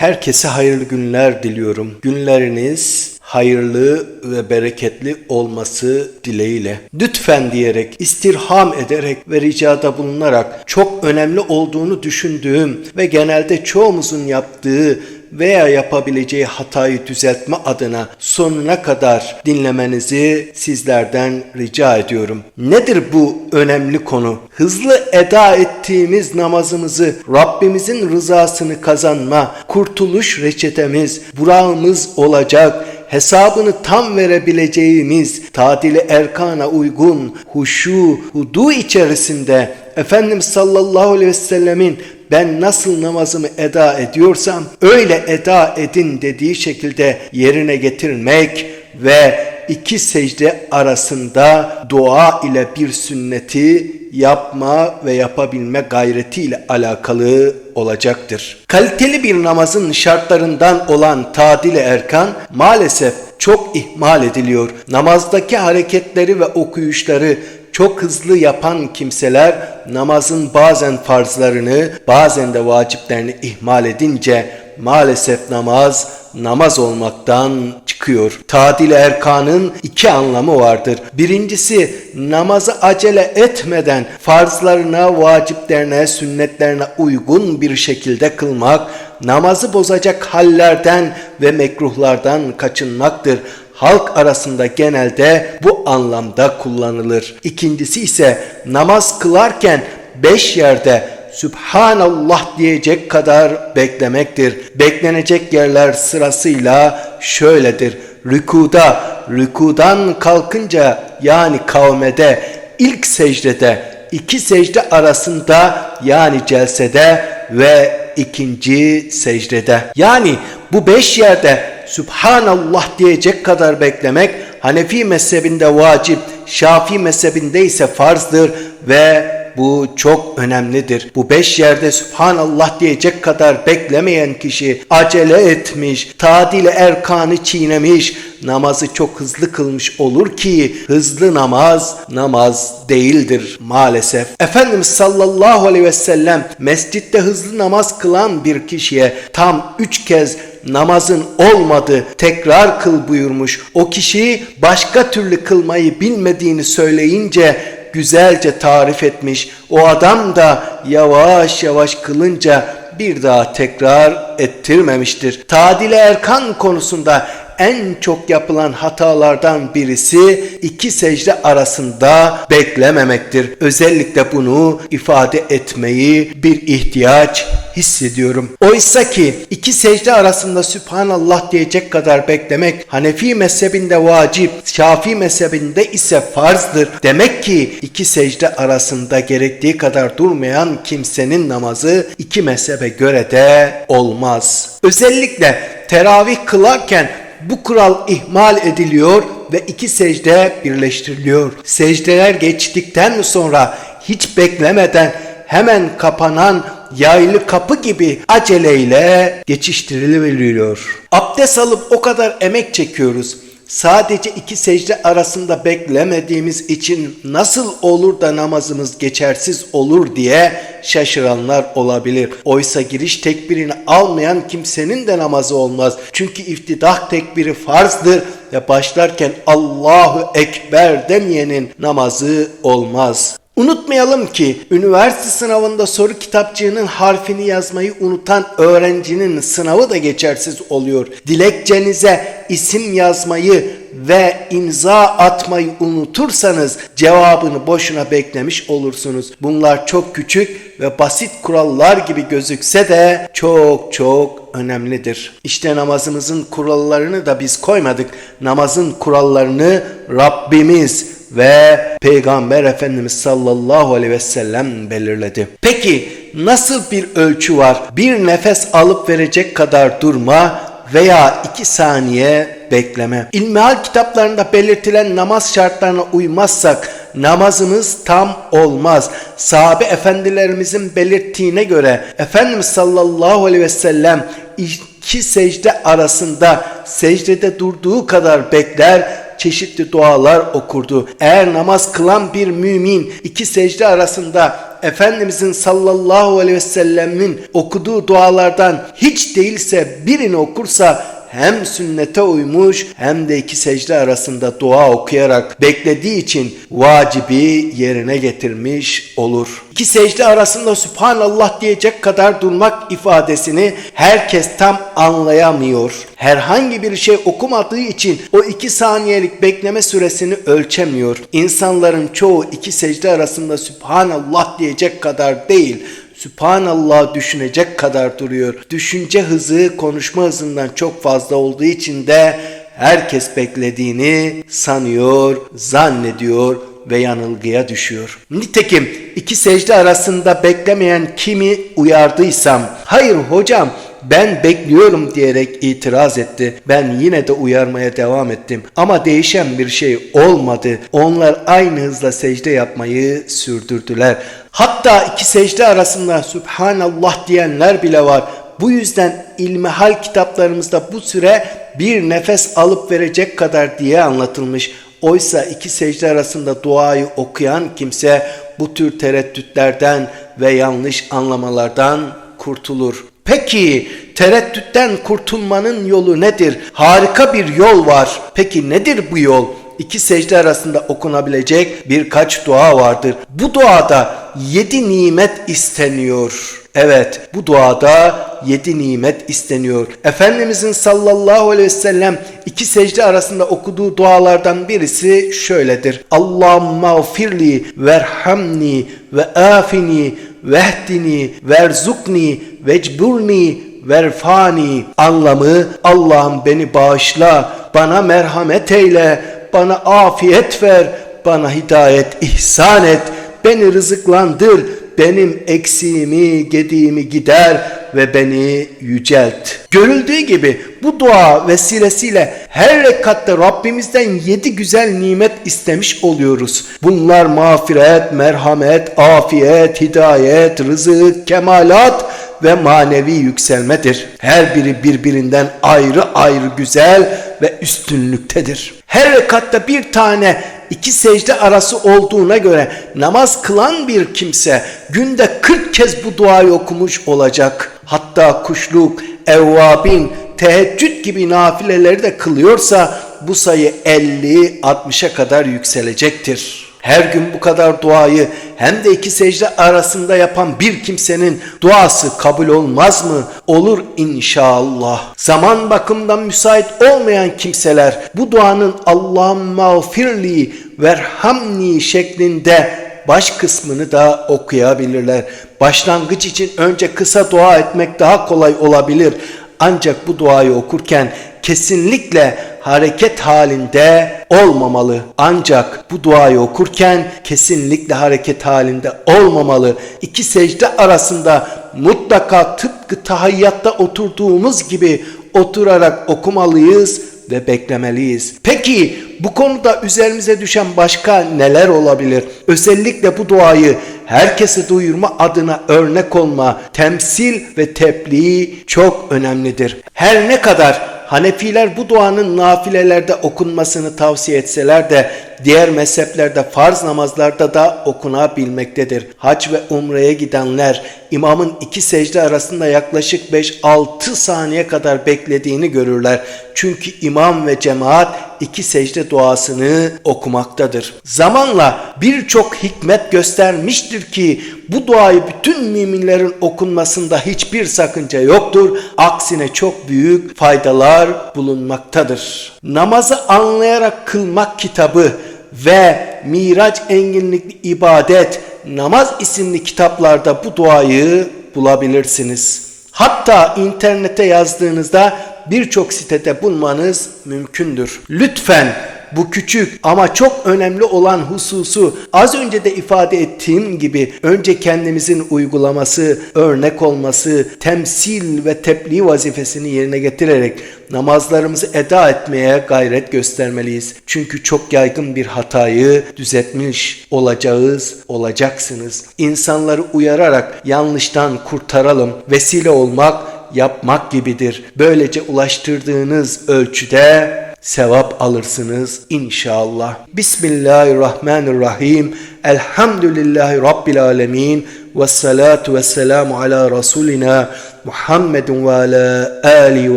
Herkese hayırlı günler diliyorum. Günleriniz hayırlı ve bereketli olması dileğiyle. Lütfen diyerek, istirham ederek ve ricada bulunarak çok önemli olduğunu düşündüğüm ve genelde çoğumuzun yaptığı veya yapabileceği hatayı düzeltme adına sonuna kadar dinlemenizi sizlerden rica ediyorum. Nedir bu önemli konu? Hızlı eda ettiğimiz namazımızı Rabbimizin rızasını kazanma, kurtuluş reçetemiz, burağımız olacak hesabını tam verebileceğimiz tadili erkana uygun huşu, hudu içerisinde Efendimiz sallallahu aleyhi ve sellemin ben nasıl namazımı eda ediyorsam öyle eda edin dediği şekilde yerine getirmek ve iki secde arasında dua ile bir sünneti yapma ve yapabilme gayretiyle alakalı olacaktır. Kaliteli bir namazın şartlarından olan tadil erkan maalesef çok ihmal ediliyor. Namazdaki hareketleri ve okuyuşları çok hızlı yapan kimseler namazın bazen farzlarını bazen de vaciplerini ihmal edince maalesef namaz namaz olmaktan çıkıyor. Tadil erkanın iki anlamı vardır. Birincisi namazı acele etmeden farzlarına, vaciplerine, sünnetlerine uygun bir şekilde kılmak, namazı bozacak hallerden ve mekruhlardan kaçınmaktır halk arasında genelde bu anlamda kullanılır. İkincisi ise namaz kılarken beş yerde Sübhanallah diyecek kadar beklemektir. Beklenecek yerler sırasıyla şöyledir. Rükuda, rükudan kalkınca yani kavmede, ilk secdede, iki secde arasında yani celsede ve ikinci secdede. Yani bu beş yerde Subhanallah diyecek kadar beklemek Hanefi mezhebinde vacip, Şafii mezhebinde ise farzdır ve bu çok önemlidir. Bu beş yerde Subhanallah diyecek kadar beklemeyen kişi acele etmiş, tadil erkanı çiğnemiş, namazı çok hızlı kılmış olur ki hızlı namaz namaz değildir maalesef. Efendimiz sallallahu aleyhi ve sellem mescitte hızlı namaz kılan bir kişiye tam üç kez namazın olmadı tekrar kıl buyurmuş. O kişi başka türlü kılmayı bilmediğini söyleyince güzelce tarif etmiş. O adam da yavaş yavaş kılınca bir daha tekrar ettirmemiştir. Tadile erkan konusunda en çok yapılan hatalardan birisi iki secde arasında beklememektir. Özellikle bunu ifade etmeyi bir ihtiyaç hissediyorum. Oysa ki iki secde arasında Sübhanallah diyecek kadar beklemek Hanefi mezhebinde vacip, Şafii mezhebinde ise farzdır. Demek ki iki secde arasında gerektiği kadar durmayan kimsenin namazı iki mezhebe göre de olmaz. Özellikle teravih kılarken bu kural ihmal ediliyor ve iki secde birleştiriliyor. Secdeler geçtikten sonra hiç beklemeden hemen kapanan yaylı kapı gibi aceleyle geçiştiriliveriliyor. Abdest alıp o kadar emek çekiyoruz sadece iki secde arasında beklemediğimiz için nasıl olur da namazımız geçersiz olur diye şaşıranlar olabilir. Oysa giriş tekbirini almayan kimsenin de namazı olmaz. Çünkü iftidah tekbiri farzdır ve başlarken Allahu Ekber demeyenin namazı olmaz. Unutmayalım ki üniversite sınavında soru kitapçığının harfini yazmayı unutan öğrencinin sınavı da geçersiz oluyor. Dilekçenize isim yazmayı ve imza atmayı unutursanız cevabını boşuna beklemiş olursunuz. Bunlar çok küçük ve basit kurallar gibi gözükse de çok çok önemlidir. İşte namazımızın kurallarını da biz koymadık. Namazın kurallarını Rabbimiz ve Peygamber Efendimiz sallallahu aleyhi ve sellem belirledi. Peki nasıl bir ölçü var? Bir nefes alıp verecek kadar durma veya iki saniye bekleme. İlmihal kitaplarında belirtilen namaz şartlarına uymazsak namazımız tam olmaz. Sahabe efendilerimizin belirttiğine göre Efendimiz sallallahu aleyhi ve sellem iki secde arasında secdede durduğu kadar bekler çeşitli dualar okurdu. Eğer namaz kılan bir mümin iki secde arasında Efendimizin sallallahu aleyhi ve sellemin okuduğu dualardan hiç değilse birini okursa hem sünnete uymuş hem de iki secde arasında dua okuyarak beklediği için vacibi yerine getirmiş olur. İki secde arasında Subhanallah diyecek kadar durmak ifadesini herkes tam anlayamıyor. Herhangi bir şey okumadığı için o iki saniyelik bekleme süresini ölçemiyor. İnsanların çoğu iki secde arasında Subhanallah diyecek kadar değil Sübhanallah düşünecek kadar duruyor. Düşünce hızı konuşma hızından çok fazla olduğu için de herkes beklediğini sanıyor, zannediyor ve yanılgıya düşüyor. Nitekim iki secde arasında beklemeyen kimi uyardıysam, hayır hocam ben bekliyorum diyerek itiraz etti. Ben yine de uyarmaya devam ettim. Ama değişen bir şey olmadı. Onlar aynı hızla secde yapmayı sürdürdüler. Hatta iki secde arasında Subhanallah diyenler bile var. Bu yüzden ilmihal kitaplarımızda bu süre bir nefes alıp verecek kadar diye anlatılmış. Oysa iki secde arasında duayı okuyan kimse bu tür tereddütlerden ve yanlış anlamalardan kurtulur. Peki tereddütten kurtulmanın yolu nedir? Harika bir yol var. Peki nedir bu yol? İki secde arasında okunabilecek birkaç dua vardır. Bu duada yedi nimet isteniyor. Evet bu duada yedi nimet isteniyor. Efendimizin sallallahu aleyhi ve sellem iki secde arasında okuduğu dualardan birisi şöyledir. Allahümme firli verhamni ve afini vehdini verzukni vecburni verfani anlamı Allah'ım beni bağışla bana merhamet eyle bana afiyet ver bana hidayet ihsan et beni rızıklandır benim eksiğimi, gediğimi gider ve beni yücelt. Görüldüğü gibi bu dua vesilesiyle her rekatta Rabbimizden yedi güzel nimet istemiş oluyoruz. Bunlar mağfiret, merhamet, afiyet, hidayet, rızık, kemalat ve manevi yükselmedir. Her biri birbirinden ayrı ayrı güzel ve üstünlüktedir. Her rekatta bir tane iki secde arası olduğuna göre namaz kılan bir kimse günde 40 kez bu duayı okumuş olacak. Hatta kuşluk, evvabin, teheccüd gibi nafileleri de kılıyorsa bu sayı 50-60'a kadar yükselecektir. Her gün bu kadar duayı hem de iki secde arasında yapan bir kimsenin duası kabul olmaz mı? Olur inşallah. Zaman bakımından müsait olmayan kimseler bu duanın Allah'ım mağfirli verhamni şeklinde baş kısmını da okuyabilirler. Başlangıç için önce kısa dua etmek daha kolay olabilir. Ancak bu duayı okurken kesinlikle hareket halinde olmamalı. Ancak bu duayı okurken kesinlikle hareket halinde olmamalı. İki secde arasında mutlaka tıpkı tahiyyatta oturduğumuz gibi oturarak okumalıyız ve beklemeliyiz. Peki bu konuda üzerimize düşen başka neler olabilir? Özellikle bu duayı herkese duyurma adına örnek olma, temsil ve tebliğ çok önemlidir. Her ne kadar Hanefiler bu duanın nafilelerde okunmasını tavsiye etseler de diğer mezheplerde farz namazlarda da okunabilmektedir. Hac ve umreye gidenler imamın iki secde arasında yaklaşık 5-6 saniye kadar beklediğini görürler. Çünkü imam ve cemaat iki secde duasını okumaktadır. Zamanla birçok hikmet göstermiştir ki bu duayı bütün müminlerin okunmasında hiçbir sakınca yoktur. Aksine çok büyük faydalar bulunmaktadır. Namazı anlayarak kılmak kitabı ve Miraç enginlikli ibadet namaz isimli kitaplarda bu duayı bulabilirsiniz. Hatta internete yazdığınızda birçok sitede bulmanız mümkündür. Lütfen bu küçük ama çok önemli olan hususu az önce de ifade ettiğim gibi önce kendimizin uygulaması, örnek olması, temsil ve tebliğ vazifesini yerine getirerek namazlarımızı eda etmeye gayret göstermeliyiz. Çünkü çok yaygın bir hatayı düzeltmiş olacağız, olacaksınız. İnsanları uyararak yanlıştan kurtaralım. Vesile olmak yapmak gibidir. Böylece ulaştırdığınız ölçüde sevap alırsınız inşallah. Bismillahirrahmanirrahim. Elhamdülillahi Rabbil alemin. Ve salatu ve selamu ala Resulina Muhammedun ve ala alihi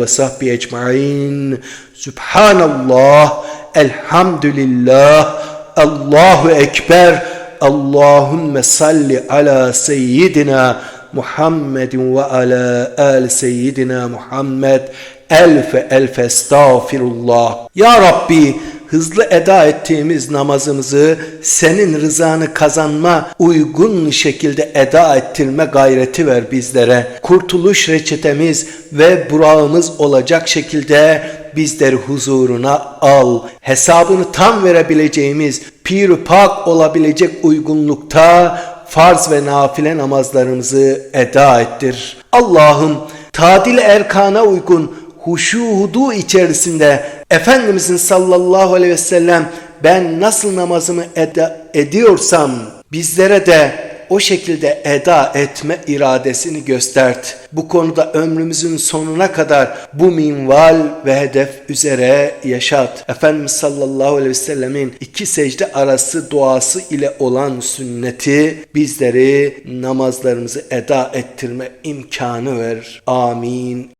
ve sahbihi ecma'in. Subhanallah. Elhamdülillah. Allahu Ekber. Allahümme salli ala seyyidina Muhammedin ve ala al seyyidina Muhammed. Elfe elfe estağfirullah. Ya Rabbi hızlı eda ettiğimiz namazımızı senin rızanı kazanma uygun şekilde eda ettirme gayreti ver bizlere. Kurtuluş reçetemiz ve burağımız olacak şekilde bizleri huzuruna al. Hesabını tam verebileceğimiz, pir pak olabilecek uygunlukta farz ve nafile namazlarımızı eda ettir. Allah'ım tadil erkana uygun huşu hudu içerisinde Efendimizin sallallahu aleyhi ve sellem ben nasıl namazımı eda ediyorsam bizlere de o şekilde eda etme iradesini göstert. Bu konuda ömrümüzün sonuna kadar bu minval ve hedef üzere yaşat. Efendimiz sallallahu aleyhi ve sellemin iki secde arası duası ile olan sünneti bizleri namazlarımızı eda ettirme imkanı ver. Amin.